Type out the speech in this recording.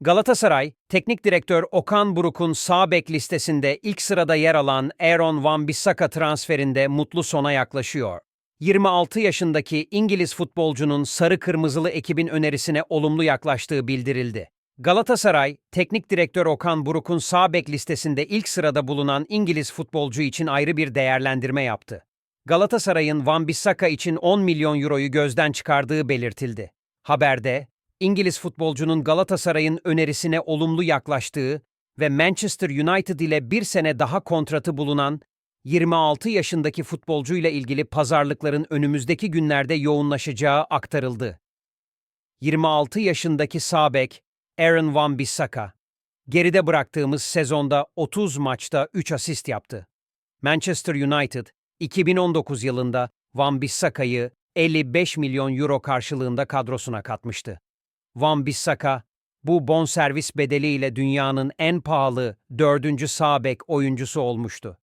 Galatasaray, teknik direktör Okan Buruk'un sağ bek listesinde ilk sırada yer alan Aaron Wan-Bissaka transferinde mutlu sona yaklaşıyor. 26 yaşındaki İngiliz futbolcunun sarı kırmızılı ekibin önerisine olumlu yaklaştığı bildirildi. Galatasaray, teknik direktör Okan Buruk'un sağ bek listesinde ilk sırada bulunan İngiliz futbolcu için ayrı bir değerlendirme yaptı. Galatasaray'ın Wan-Bissaka için 10 milyon euroyu gözden çıkardığı belirtildi. Haberde, İngiliz futbolcunun Galatasaray'ın önerisine olumlu yaklaştığı ve Manchester United ile bir sene daha kontratı bulunan 26 yaşındaki futbolcuyla ilgili pazarlıkların önümüzdeki günlerde yoğunlaşacağı aktarıldı. 26 yaşındaki sağ bek Aaron Wan-Bissaka, geride bıraktığımız sezonda 30 maçta 3 asist yaptı. Manchester United, 2019 yılında Wan-Bissaka'yı 55 milyon euro karşılığında kadrosuna katmıştı. Wan-Bissaka, bu bonservis bedeliyle dünyanın en pahalı dördüncü sağ bek oyuncusu olmuştu.